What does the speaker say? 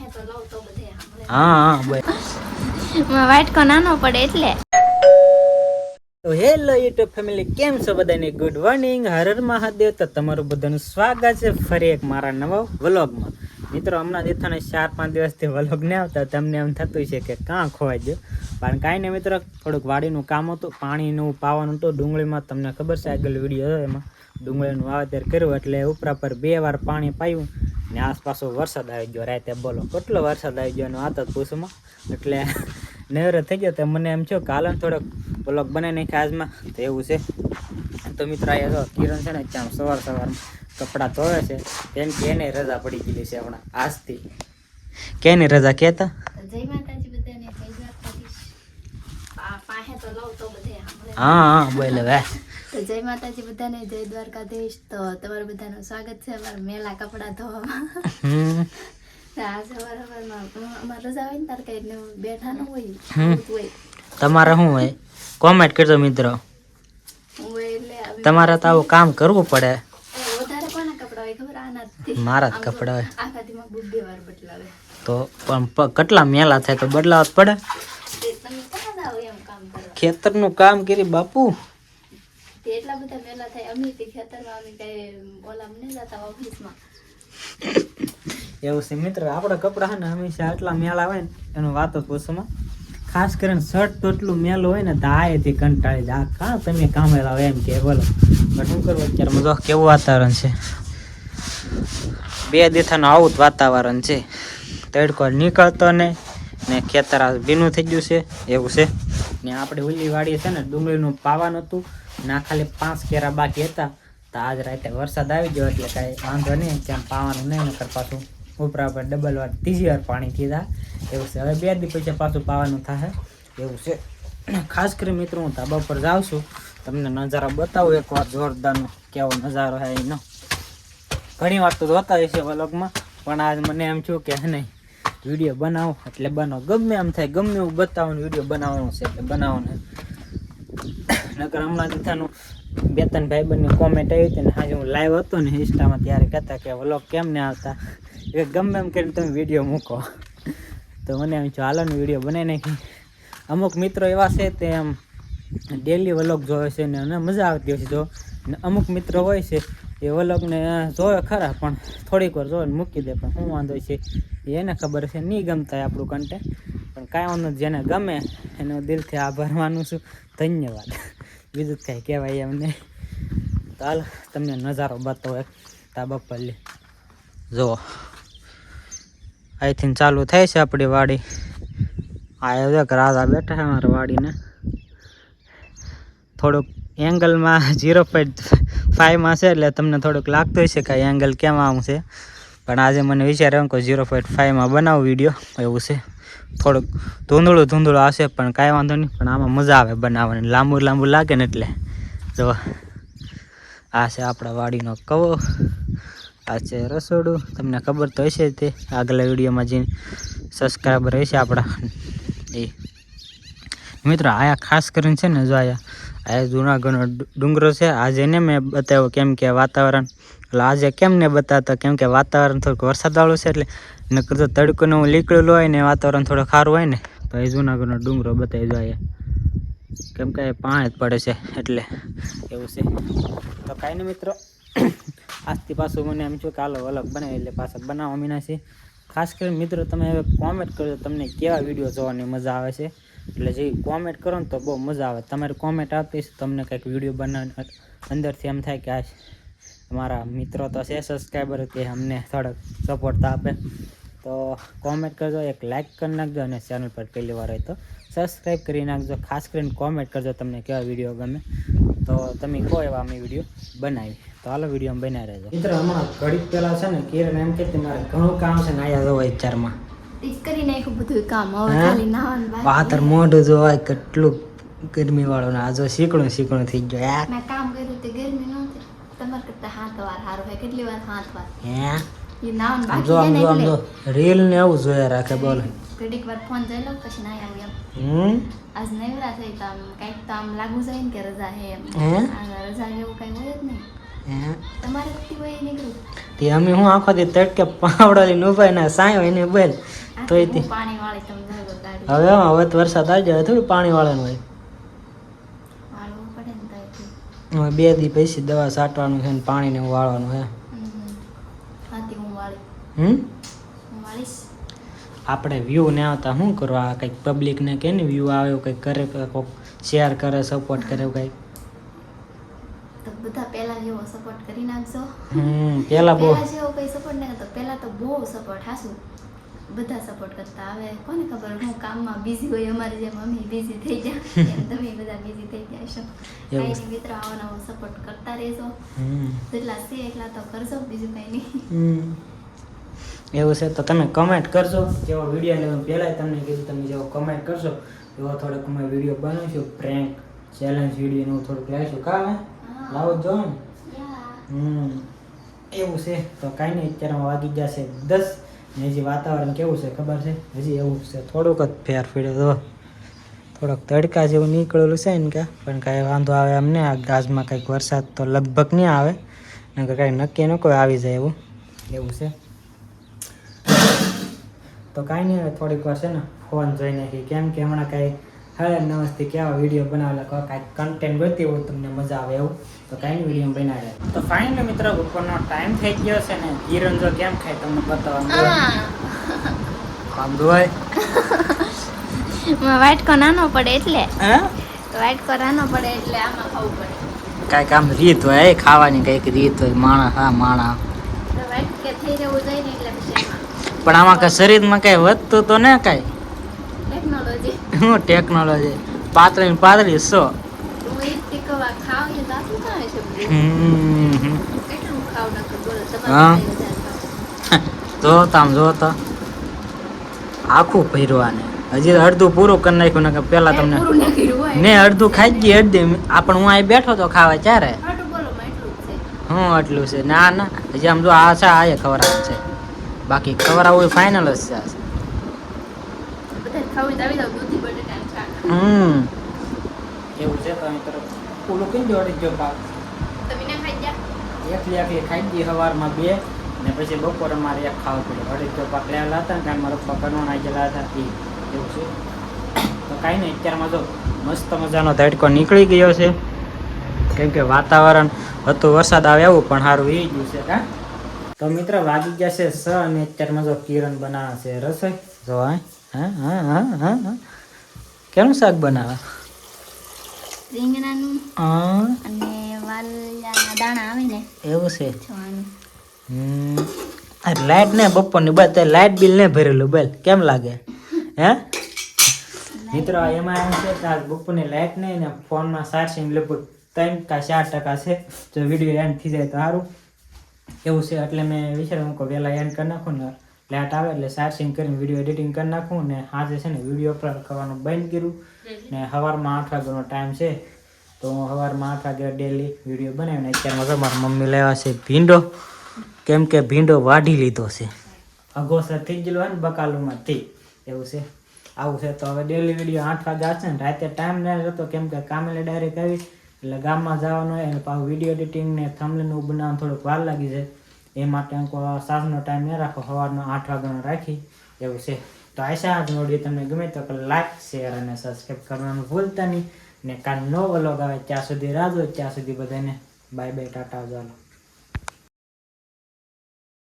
હા હા વાટકો નાનો પડે એટલે. તો હેલો યુટ્યુબ ફેમિલી કેમ છો બધાને? ગુડ મોર્નિંગ હર હર મહાદેવ. તો તમારું બધાનું સ્વાગત છે ફરી એક મારા નવા વ્લોગમાં. મિત્રો હમણાં દેખાને ચાર પાંચ દિવસથી વ્લોગ ને આવતા તમને એમ થતું છે કે કાં ખોવાઈ ગયો. પણ કાંઈ નહીં મિત્રો થોડુંક વાડીનું કામ હતું પાણીનું પાવાનું હતું ડુંગળીમાં તમને ખબર છે આગળ વીડિયો હતો એમાં ડુંગળીનું વાવેતર કર્યું એટલે ઉપરા પર બે વાર પાણી પાયું. ને આસપાસ વરસાદ આવી ગયો રાતે બોલો. કેટલો વરસાદ આવી ગયો એનો આતત પૂછમાં એટલે નેવરે થઈ ગયો તો મને એમ છો કાલે થોડોક બ્લોક બનાવી નાખે આજમાં. તો એવું છે. તો મિત્ર અહીંયા તો કિરણ છે ને ચામ સવાર સવારમાં કપડાં ધોવે છે. કેમ કે એને રજા પડી ગયેલી છે હમણાં આજથી. કેની રજા કહેતા? આ. હા હા બોલે હવે તો જય માતાજી બધાને જય દ્વારકાધીશ. તો તમારું બધાનું સ્વાગત છે અમારા મેલા કપડાં ધોવામાં. આ સવાર સવારમાં અમારે રજા હોય ને તાર કઈ બેઠા ન હોય હમ. આવું જ હોય. તમારે શું હોય? કોમેન્ટ કરજો મિત્રો. તમારે તો આવું કામ કરવું પડે. મારા જ કપડા તો હોય. પણ કેટલા મેલા થાય તો બદલાવ જ પડે? ખેતરનું કામ કરી બાપુ. તે એટલા બધા મેલા થાય અમે તે ખેતરમાં અમે કઈ ઓલા મને જતા ઓફિસમાં. એવું છે મિત્ર, આપણા કપડાં ને હંમેશા આટલા મેલા હોય ને, એનું વાત જ પૂછવામાં ખાસ કરીને શર્ટ તો એટલું મેલું હોય ને, દાયેથી કંટાળી જાય. કાં તમે કામે હોય એમ કે, બોલો. પણ શું કરવું અત્યારે? મજો કેવું વાતાવરણ છે? બે દેથાનું આવું જ વાતાવરણ છે. તડકો નીકળતો નહીં ને ખેતર ભીનું થઈ ગયું છે, એવું છે. ને આપણે ઓલી વાડી છે ને, ડુંગળીનું પાવાનું હતું. ને ખાલી પાંચ કેરા બાકી હતા. તો આજ રાતે વરસાદ આવી ગયો એટલે કાંઈ વાંધો નહીં ત્યાં પાવાનું નહીં, નકર પાછું ઉપરા પર ડબલ વાર ત્રીજી વાર પાણી થયા એવું છે. હવે બે દી પછી પાછું પાવાનું થાય એવું છે. ખાસ કરી મિત્રો, હું ધાબા પર જાઉં છું. તમને નજારો બતાવું એકવાર, જોરદારનો કેવો નજારો છે એનો. ઘણી વાર તો જોતા હશે વ્લોગમાં, પણ આજ મને એમ છું કે નહીં વીડિયો બનાવો. એટલે બનાવો ગમે એમ થાય, ગમે એવું બતાવવાનું વીડિયો બનાવવાનો છે, એટલે બનાવવાનો નકર હમણાં દીધાનું બે ત્રણ ભાઈ બંને કોમેન્ટ આવી હતી ને આજે હું લાઈવ હતો ને ઇન્સ્ટામાં ત્યારે કહેતા કે વ્લોગ કેમ ને આવતા? એ ગમે એમ કરીને તમે વીડિયો મૂકો. તો મને એમ છો હાલો વીડિયો બનાવી નાખી અમુક મિત્રો એવા છે તે એમ ડેલી વ્લોગ જોવે છે ને મજા આવતી હોય છે જો. ને અમુક મિત્રો હોય છે એ વ્લોગને જોવે ખરા, પણ થોડીક વાર જોવે મૂકી દે, પણ શું વાંધો છે? એને ખબર છે, નહીં ગમતા આપણું કન્ટેન્ટ પણ કાંઈ વાંધો જેને ગમે એનો દિલથી આભાર માનું છું. ધન્યવાદ. બીજું કાંઈ કહેવાય અમને તો હાલ, તમને નજારો બતાવો એક તાબા પર લે જુઓ અહીંથી ચાલુ થાય છે આપણી વાડી. આ એક રાજા બેઠા છે અમારી વાડીને. થોડુંક એંગલમાં ઝીરો પોઈન્ટ ફાઇવમાં છે, એટલે તમને થોડુંક લાગતું હશે કે એંગલ કેમ આમ છે. પણ આજે મને વિચાર એમ કે ઝીરો પોઈન્ટ ફાઇવમાં બનાવું વીડિયો એવું છે. થોડુંક ધૂંધળું ધૂંધળું આવશે પણ કાંઈ વાંધો નહીં. પણ આમાં મજા આવે બનાવવાની. લાંબુ લાંબુ લાગે ને એટલે. જો, આ છે આપણા વાડીનો કવો. આ છે રસોડું. તમને ખબર તો હશે તે. આગલા વિડીયોમાં જે સબસ્ક્રાઈબર હશે આપણા. એ. મિત્રો, આયા ખાસ કરીને છે ને, જો આયા આ જૂનાગઢનો ડુંગરો છે. આજે ને મેં બતાવ્યો કેમ કે વાતાવરણ. એટલે આજે કેમ ને બતાવતા? કેમ કે વાતાવરણ થોડુંક વરસાદવાળું છે એટલે નકર તો તડકોનું નીકળેલું હોય ને વાતાવરણ થોડું ખારું હોય ને, તો એ જૂનાગઢનો ડુંગરો બતાવી અહીંયા. કેમ કે પાણી જ પડે છે, એટલે એવું છે. તો કાંઈ નહીં મિત્રો, આજથી પાછું મને એમ છું કે હાલો અલગ બનાવી એટલે પાછા બનાવવા મીના છે ખાસ કરીને મિત્રો, તમે હવે કોમેન્ટ કરજો, તમને કેવા વીડિયો જોવાની મજા આવે છે. એટલે જે કોમેન્ટ કરો ને તો બહુ મજા આવે. તમારી કોમેન્ટ આપીશ, તમને કંઈક વીડિયો બનાવીને અંદરથી એમ થાય કે આ અમારા મિત્રો તો છે સબસ્ક્રાઈબર કે અમને થોડોક સપોર્ટ આપે. તો કોમેન્ટ કરજો, એક લાઇક કરી નાખજો અને ચેનલ પર પહેલી વાર હોય તો સબસ્ક્રાઈબ કરી નાખજો. ખાસ કરીને કોમેન્ટ કરજો તમને કેવા વીડિયો ગમે. તો તમે કહો એવા અમે વીડિયો બનાવી. તો હાલો વીડિયો બનાવી રહેજો. મિત્ર હમણાં ઘડીક પહેલાં છે ને, કિરણ એમ કે મારે ઘણું કામ છે ને આયા જવો વિચારમાં કરી નાખ્યું બધું કામ હવે ખાલી નાવાનું પાતર મોઢું જોવાય કેટલું ગરમી વાળું ને આ જો શીકણું શીકણું થઈ ગયો યાર. મેં કામ કર્યું તે ગરમી નહોતી તમારે કરતા હાથ વાર સારું હોય કેટલી વાર હાથ વાર? હે? એ નાવાનું બાકી ને એટલે. રીલ ને એવું જોયા રાખે બોલો. ઘડીક વાર ફોન જોઈ લો પછી ના આવું એમ. હમ? આજ નવરા થઈ તો આમ કંઈક તો આમ લાગુ જાય ને કે રજા હે એમ. રજા એવું કઈ હોય જ નહીં. એ તે અમે હું આખો દી તડકે પાવડો લઈને ઊભા ને સાયો એને બેલ તોય તો પાણી ગાડી હવે હવે તો વરસાદ આવી જાય થોડું પાણી વાળવાનું હોય ને બે દી પછી દવા છાંટવાનું છે ને પાણીને એવું વાળવાનું છે. હમ. આપણે વ્યૂ ને આવતા શું કરવા? કંઈક પબ્લિકને કે ને વ્યૂ આવે એવું કંઈક કરે કોઈક શેર કરે સપોર્ટ કરે કંઈક. પહેલા જેવો સપોર્ટ કરી નાખજો. પહેલા બહુ. જેવો કોઈ સપોર્ટ નહીં કરતો પહેલા તો બહુ સપોર્ટ હાસું. બધા સપોર્ટ કરતા હવે કોને ખબર હું કામમાં બિઝી હોય અમારી જેમ અમે બિઝી થઈ એમ તમે બધા બિઝી થઈ છો. કાંઈ નહીં મિત્રો આવો નવો સપોર્ટ કરતા રહેજો. જેટલા છે એટલા તો કરજો બીજું કાંઈ નહીં. એવું છે તો તમે કમેન્ટ કરજો. જેવો વીડિયો લેવાનું પહેલાં તમને કીધું તમે જેવો કમેન્ટ કરશો એવો થોડોક અમે વીડિયો બનાવીશું. પ્રેન્ક ચેલેન્જ વીડિયો હું થોડુંક લાવીશું. કામ લાવો જ. ને હમ. એવું છે. તો કાંઈ નહીં અત્યારે વાગી જશે દસ. ને હજી વાતાવરણ કેવું છે ખબર છે? હજી એવું છે. થોડુંક જ ફેર ફેડ્યો તો. થોડોક તડકા જેવું નીકળેલું છે ને કે પણ કાંઈ વાંધો આવે એમ ને. આ ગાજમાં કંઈક વરસાદ તો લગભગ નહીં આવે. નકર કાંઈ નક્કી ન કોઈ આવી જાય એવું. એવું છે. તો કાંઈ નહીં હવે થોડીક વાર છે ને ફોન જોઈ નાખી કેમ કે હમણાં કાંઈ હવે નમસ્તે કેવા વીડિયો બનાવેલા કોઈ કાંઈક કન્ટેન્ટ ગોતી હોય તમને મજા આવે એવું. તો કાંઈ વીડિયો બનાવ્યા તો ફાઇનલી મિત્રો બપોરનો ટાઈમ થઈ ગયો છે ને કિરણ જો કેમ ખાય તમને બતાવવાનું આમ ધોય વાટકો નાનો પડે એટલે. હે? વાટકો નાનો પડે એટલે આમાં ખાવું પડે. કાંઈક આમ રીત હોય ખાવાની કંઈક રીત હોય માણા હા માણા તો વાટકે થઈ જવું જોઈએ ને એટલે પછી એમાં પણ આમાં કાંઈ શરીરમાં કઈ વધતું તો ને કાંઈ? ટેકનોલોજી હું ટેકનોલોજી પાતળી પાતળી સો હું એ જ ટીકવા ખાવ ને દાતું ખાવે છે બધું. હમ કેટલું ખાવ નકર બોલો હા. જો તામ જો તો. આખું ભર્યું હજી અડધું પૂરું કરી નાખ્યું ને પેલા તમને પૂરું ના કર્યું હોય. ને અડધું ખાઈ ગઈ અડધી. આપણ પણ હું અહીં બેઠો તો ખાવા ત્યારે હું એટલું છે. ના ના. હજી આમ જો આ છે આ એ આવે છે. બાકી ખવડાવવું ફાઇનલ જ છે તો આવી હમ. એવું છે તમે તરફ. ઓલું કઈ જોડે ગયો પાક એકલી એકલી ખાઈ ગઈ સવારમાં બે ને પછી બપોરે મારે એક ખાવું પડ્યું અઢી તો પકડ્યા હતા ને કારણ મારા પપ્પા કરવાના ગયેલા હતા એ એવું છે. તો કાંઈ નહીં અત્યારમાં જો મસ્ત મજાનો ધડકો નીકળી ગયો છે. કેમ કે વાતાવરણ હતું વરસાદ આવે એવું પણ સારું એ ગયું છે કા? તો મિત્ર વાગી ગયા છે સ અને અત્યારમાં જો કિરણ બનાવે છે રસોઈ. જો હા હા હા હા હા હા. કેનું શાક બનાવે? રીંગણાનું અને વાલિયાના દાણા આવે ને એવું છે? જવાનું. લાઈટ ને બપોરની બાદ તે લાઈટ બિલ ને ભરેલું બલ કેમ લાગે? હે? મિત્રો એમાં એમ છે કે આ બપોરની લાઈટ નહીં ને ફોનમાં ચાર્જિંગ લગભગ ત્રણ કા ચાર ટકા છે. જો વીડિયો એન્ડ થઈ જાય તો સારું. એવું છે એટલે મેં વિચાર્યું કે વહેલા એન્ડ કરી નાખું ને લાઈટ આવે એટલે ચાર્જિંગ કરીને વીડિયો એડિટિંગ કરી નાખું ને આજે છે ને વીડિયો અપલોડ કરવાનું બંધ કર્યું. ને સવારમાં આઠ વાગ્યાનો ટાઈમ છે. તો સવારમાં આઠ વાગે ડેલી વીડિયો બનાવીને અત્યારમાં તો મમ્મી લેવા છે ભીંડો. કેમ કે ભીંડો વાઢી લીધો છે. અઘોસર થઈ ગયેલો હોય ને બકાલુમાંથી એવું છે. આવું છે તો હવે ડેલી વીડિયો આઠ વાગે આવશે ને રાતે ટાઈમ નહીં રહેતો કેમ કે કામે ડાયરેક્ટ આવી એટલે ગામમાં જવાનું હોય અને પાછું વીડિયો એડિટિંગ ને થમલેનું બનાવવાનું થોડુંક વાર લાગી જાય. એ માટે અંકો સાંજનો ટાઈમ ન રાખો, સવારનો આઠ વાગ્યાનો રાખી એવું છે. તો આશા આજનો વીડિયો તમને ગમે તો લાઈક શેર અને સબસ્ક્રાઈબ કરવાનું ભૂલતા નહીં. ને કાલ નો વ્લોગ આવે, ત્યાં સુધી રાહ જોઈ ત્યાં સુધી બધાને બાય બાય ટાટા ચાલો